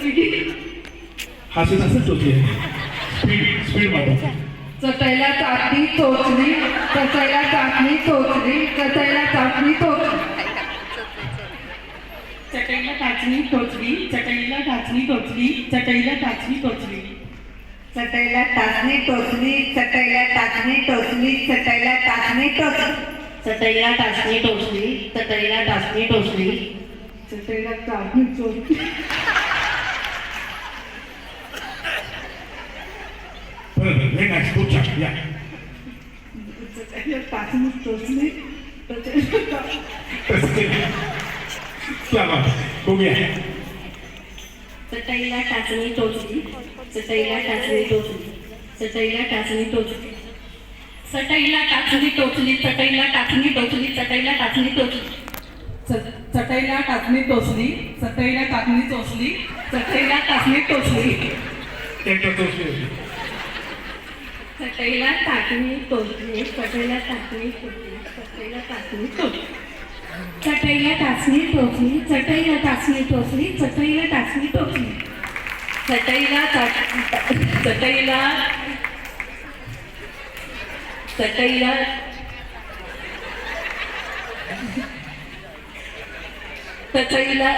हसत हसत टोचली speed speed मारा चटईला चाटणी टोचली चटईला चाटणी टोचली चटईला चाटणी टोचली चटईला टाचणी टोचली चटईला टाचणी टोचली चटईला टाचणी टोचली चटईला टाचणी टोचली चटईला टाचणी टोचली चटईला टाचणी टोचली चटईला टाचणी टोचली चटईला टाचणी टोचली चटईला टाचणी टोचली बरं बरं व्हेरी या चटईला टाचणी टोचली चटईला चटईला टाचणी टोचली चटईला टाचणी टोचली. चटईला टाचणी टोचली चटईला टाचणी टोचली चटईला टाचणी टोचली चटईला टाचणी टोचली च- चटईला टाचणी टोचली चटईला टाचणी टोचली चटईला टाचणी टोचली टोचली पटेला ताटणी तोडली पटेला ताटणी तोडली पटेला ताटणी तोडली चटईला टाचणी टोचली चटईला टाचणी टोचली चटईला टाचणी टोचली चटईला चटईला चटईला चटईला